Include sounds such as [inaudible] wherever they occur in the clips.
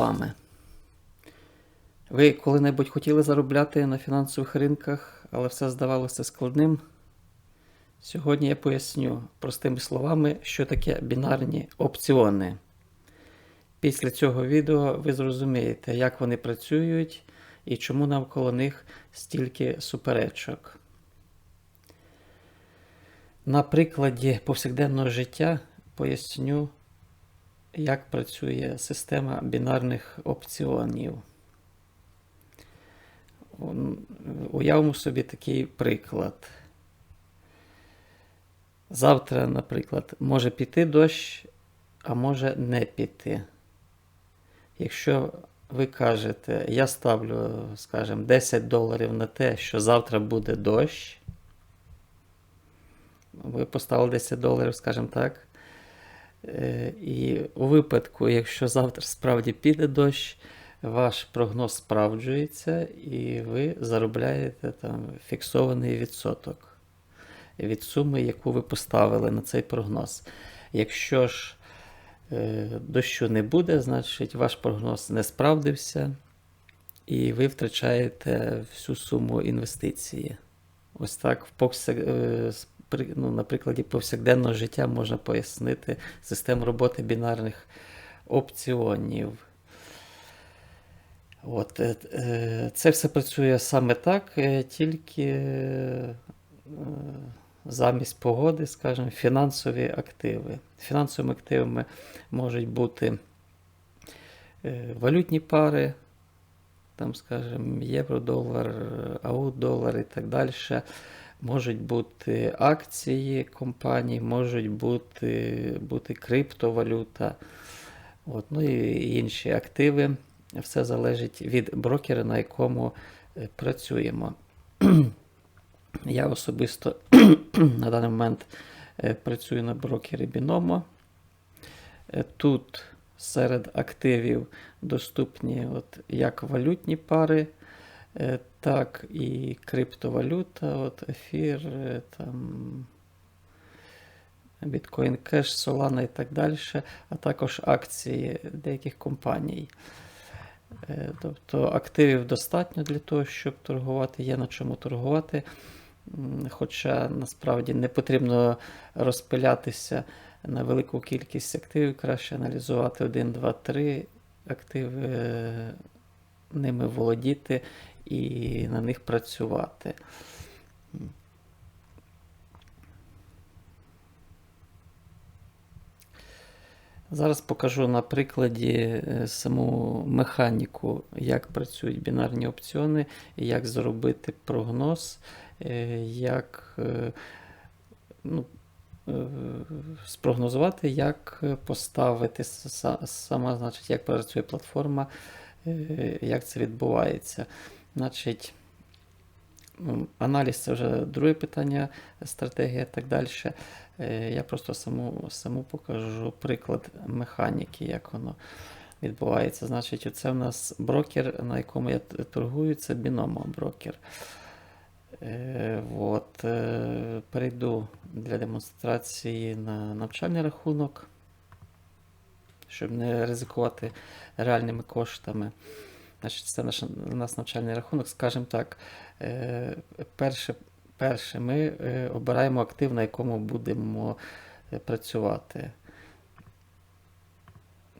словами. Ви коли-небудь хотіли заробляти на фінансових ринках, але все здавалося складним? Сьогодні я поясню простими словами, що таке бінарні опціони. Після цього відео ви зрозумієте, як вони працюють і чому навколо них стільки суперечок. На прикладі повсякденного життя поясню, як працює система бінарних опціонів. Уявимо собі такий приклад. Завтра, наприклад, може піти дощ, а може не піти. Якщо ви кажете, я ставлю, скажімо, 10 доларів на те, що завтра буде дощ, ви поставили 10 доларів, скажімо так. Е, І у випадку, якщо завтра справді піде дощ, ваш прогноз справджується, і ви заробляєте там фіксований відсоток від суми, яку ви поставили на цей прогноз. Якщо ж е, дощу не буде, значить ваш прогноз не справдився, і ви втрачаєте всю суму інвестиції. Ось так в повсяк... ну, на прикладі повсякденного життя можна пояснити систему роботи бінарних опціонів. От, е, е, це все працює саме так, е, тільки замість погоди, скажімо, фінансові активи. Фінансовими активами можуть бути валютні пари, там, скажімо, євро-долар, аут-долар і так далі. Можуть бути акції компаній, можуть бути, бути криптовалюта, от, ну і інші активи. Все залежить від брокера, на якому е, працюємо. [clears throat] Я особисто [clears throat] на даний момент е, працюю на брокері Binomo. Е, Тут серед активів доступні от як валютні пари, так і криптовалюта, от ефір, е, там, Bitcoin Cash, Solana і так далі, а також акції деяких компаній. Е, Тобто активів достатньо для того, щоб торгувати, є на чому торгувати. Хоча насправді не потрібно розпилятися на велику кількість активів, краще аналізувати 1, 2, 3 активи, е, ними володіти і на них працювати. Зараз покажу на прикладі е, саму механіку, як працюють бінарні опціони, як зробити прогноз, е, як е, ну, спрогнозувати, як поставити са- сама, значить, як працює платформа, як це відбувається. Значить, Ну, Аналіз це вже друге питання, стратегія так далі. Е, Я просто саму, саму покажу приклад механіки, як воно відбувається. Значить, це в нас брокер, на якому я торгую, це Binomo брокер. От, е, перейду для демонстрації на навчальний рахунок, щоб не ризикувати реальними коштами. Значить, це наш, нас навчальний рахунок, скажімо так. Е, перше, перше ми е, обираємо актив, на якому будемо е, працювати.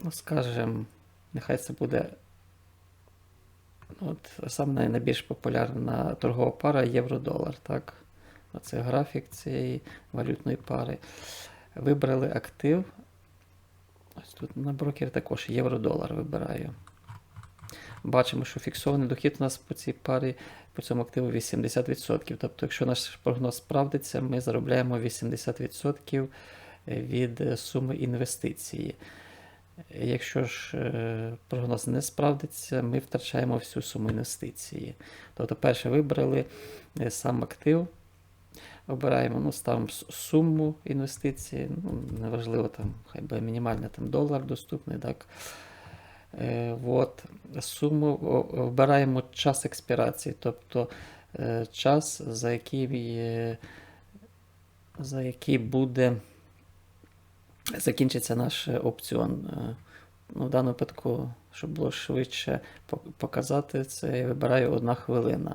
Ну, скажімо, нехай це буде ну, от, саме найбільш популярна торгова пара євро-долар. Так? Оце графік цієї валютної пари. Вибрали актив. Ось тут на брокері також євро-долар вибираю. Бачимо, що фіксований дохід у нас по цій парі по цьому активу 80%. Тобто, якщо наш прогноз справдиться, ми заробляємо 80% від суми інвестиції. Якщо ж е, прогноз не справдиться, ми втрачаємо всю суму інвестиції. Тобто, перше вибрали е, сам актив, обираємо, ну, ставимо суму інвестиції, ну, неважливо, там, хай би мінімальна там, долар доступний. Так. Е, от, суму обираємо час експірації, тобто е, час, за який, е, за який буде закінчиться наш опціон. Ну, в даному випадку, щоб було швидше показати це, я вибираю одна хвилина.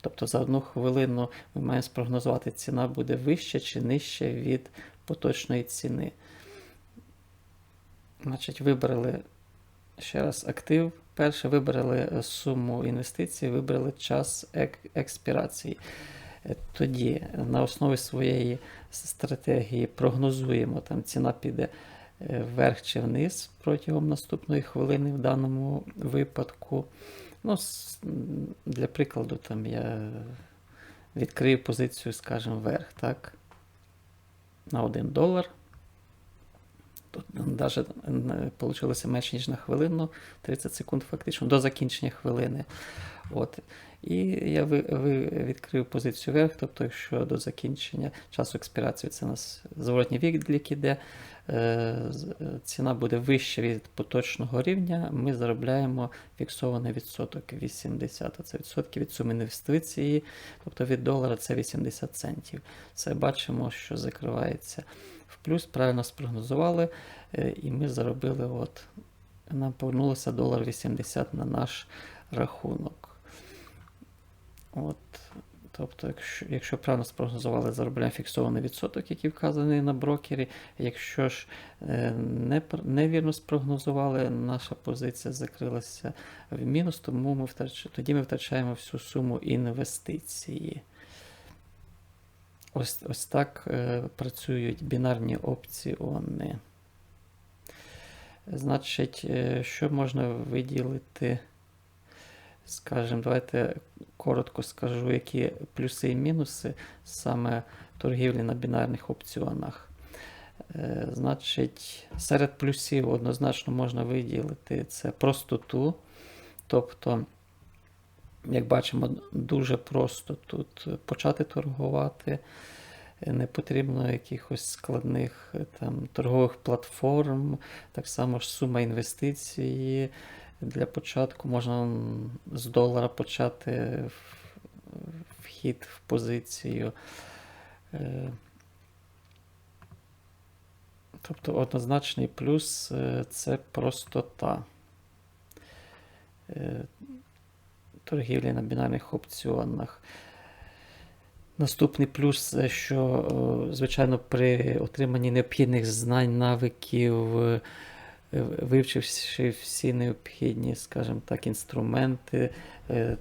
Тобто за одну хвилину ми маємо спрогнозувати, ціна буде вища чи нижча від поточної ціни. Значить, вибрали ще раз актив. Перше вибрали е, суму інвестицій, вибрали час ек- експірації. Е, Тоді е, на основі своєї стратегії прогнозуємо, там ціна піде вверх чи вниз протягом наступної хвилини в даному випадку. Ну, для прикладу, там я відкрию позицію, скажімо, вверх, так? На 1 долар. Тут навіть вийшло менше, ніж на хвилину, 30 секунд фактично, до закінчення хвилини. От. І я ви, ви відкрив позицію вверх, тобто, якщо до закінчення часу експірації це у нас зворотній відлік іде, е, е, ціна буде вища від поточного рівня, ми заробляємо фіксований відсоток 80. Це відсотки від суми інвестиції, тобто від долара це 80 центів. Це бачимо, що закривається плюс, правильно спрогнозували, е, і ми заробили, от, нам повернулося долар 80 на наш рахунок. От, тобто, якщо, якщо правильно спрогнозували, заробляємо фіксований відсоток, який вказаний на брокері. Якщо ж е, не, невірно спрогнозували, наша позиція закрилася в мінус, тому ми втрач... тоді ми втрачаємо всю суму інвестиції. Ось, ось так е, працюють бінарні опціони. Значить, е, що можна виділити? Скажімо, давайте коротко скажу, які плюси і мінуси саме торгівлі на бінарних опціонах. Е, Значить, серед плюсів однозначно можна виділити це простоту. Тобто, як бачимо, дуже просто тут почати торгувати. Не потрібно якихось складних там, торгових платформ, так само ж сума інвестиції. Для початку можна з долара почати вхід в позицію. Е, Тобто однозначний плюс е, це простота е, торгівлі на бінарних опціонах. Наступний плюс, що, е, звичайно, при отриманні необхідних знань, навиків, е, вивчивши всі необхідні, скажімо так, інструменти, е,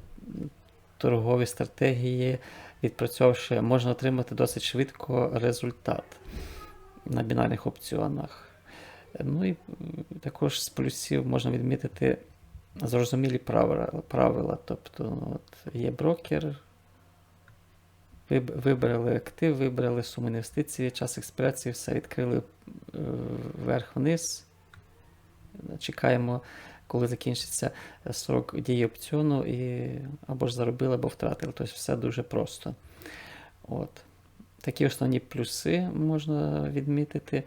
торгові стратегії, відпрацьовувавши, можна отримати досить швидко результат на бінарних опціонах. Ну і також з плюсів можна відмітити зрозумілі правила. правила. Тобто от, є брокер, вибрали актив, вибрали суму інвестиції, час експірації, все відкрили е, вверх-вниз. Чекаємо, коли закінчиться срок дії опціону, і або ж заробили, або втратили. Тобто все дуже просто. От. Такі основні плюси можна відмітити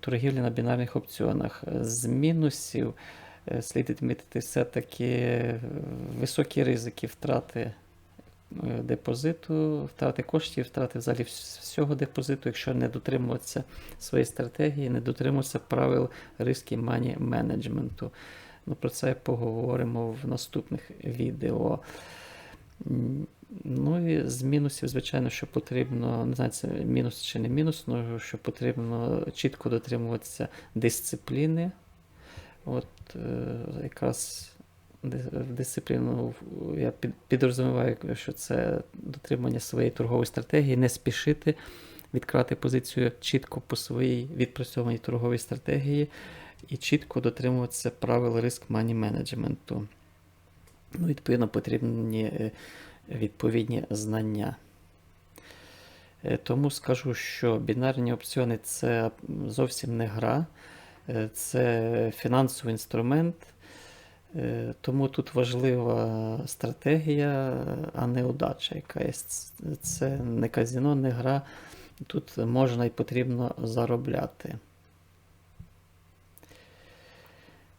торгівлі на бінарних опціонах. З мінусів слід відмітити все-таки е, високі ризики втрати е, депозиту, втрати коштів, втрати взагалі всього депозиту, якщо не дотримуватися своєї стратегії, не дотримуватися правил риски мані менеджменту. Ну, про це поговоримо в наступних відео. Ну і з мінусів, звичайно, що потрібно, не знаю, це мінус чи не мінус, але що потрібно чітко дотримуватися дисципліни. От е, якраз ди- дисципліну я під- підрозуміваю, що це дотримання своєї торгової стратегії, не спішити відкрати позицію чітко по своїй відпрацьованій торговій стратегії і чітко дотримуватися правил риск мані менеджменту. Ну, відповідно, потрібні е, відповідні знання. Е, Тому скажу, що бінарні опціони це зовсім не гра, це фінансовий інструмент. Е, Тому тут важлива стратегія, а не удача якась. Це не казіно, не гра. Тут можна і потрібно заробляти.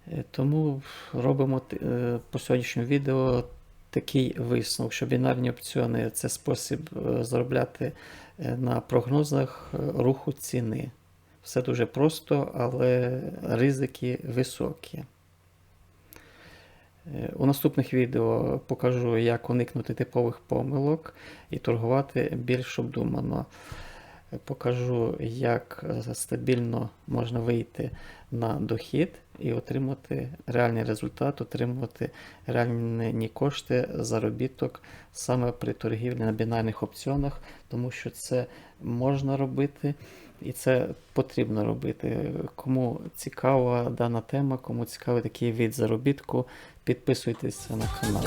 Е, Тому робимо е, по сьогоднішньому відео такий висновок, що бінарні опціони це спосіб е, заробляти е, на прогнозах е, руху ціни. Все дуже просто, але ризики високі. Е, У наступних відео покажу, як уникнути типових помилок і торгувати більш обдумано. Покажу, як е, стабільно можна вийти на дохід і отримати реальний результат, отримувати реальні кошти, заробіток саме при торгівлі на бінарних опціонах, тому що це можна робити і це потрібно робити. Кому цікава дана тема, кому цікавий такий від заробітку, підписуйтесь на канал.